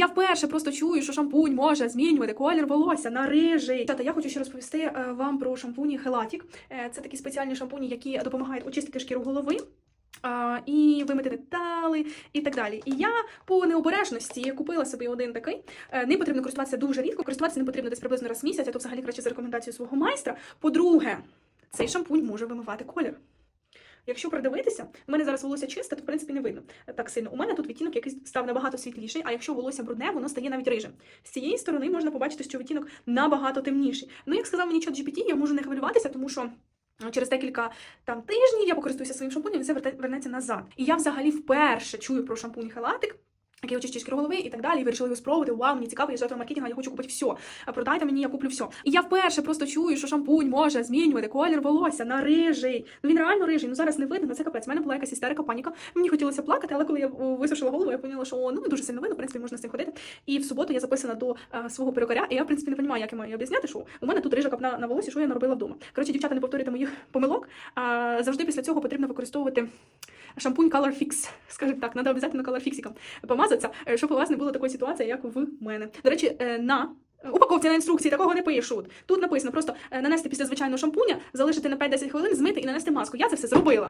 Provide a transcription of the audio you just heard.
я вперше просто чую, що шампунь може змінювати колір волосся на рижий. Дівчата, я хочу ще розповісти е, вам про шампуні Хелатік. Це такі спеціальні шампуні, які допомагають очистити шкіру голови. І вимити детали і так далі. І я по необережності купила собі один такий. Е, Ним потрібно користуватися дуже рідко. Користуватися ним потрібно десь приблизно раз в місяць, а то взагалі краще за рекомендацією свого майстра. По-друге, цей шампунь може вимивати колір. Якщо придивитися, в мене зараз волосся чисте, то в принципі не видно так сильно. У мене тут відтінок якийсь став набагато світліший, а якщо волосся брудне, воно стає навіть рижим. З цієї сторони можна побачити, що відтінок набагато темніший. Ну, як сказав мені чат GPT, я можу не хвилюватися, тому що. Через декілька там тижнів я покористуюся своїм шампунем, і це вернеться назад. І я взагалі вперше чую про шампунь халатик. Який очищує шкіру голови і так далі, і вирішила його спробувати. Вау, мені цікаво, я жертва маркетингу, я хочу купити все. Продайте мені, я куплю все. І я вперше просто чую, що шампунь може змінювати колір волосся на рижий. Ну він реально рижий. Ну зараз не видно, ну це капець. У мене була якась істерика, паніка. Мені хотілося плакати, але коли я висушила голову, я поняла, що ну не дуже сильно видно, в принципі, можна з цим ходити. І в суботу я записана до е, свого перукаря, і я в принципі не розумію, як я маю об'ясняти, що у мене тут рижа капна на волосі, що я наробила вдома. Коротше, дівчата, не повторюйте моїх помилок. А, завжди після цього потрібно використовувати. Шампунь Color Fix, скажімо так, треба обов'язково Color помазатися, е, щоб у вас не було такої ситуації, як в мене. До речі, е, на упаковці на інструкції такого не пишуть. Тут написано просто е, нанести після звичайного шампуня, залишити на 5-10 хвилин, змити і нанести маску. Я це все зробила.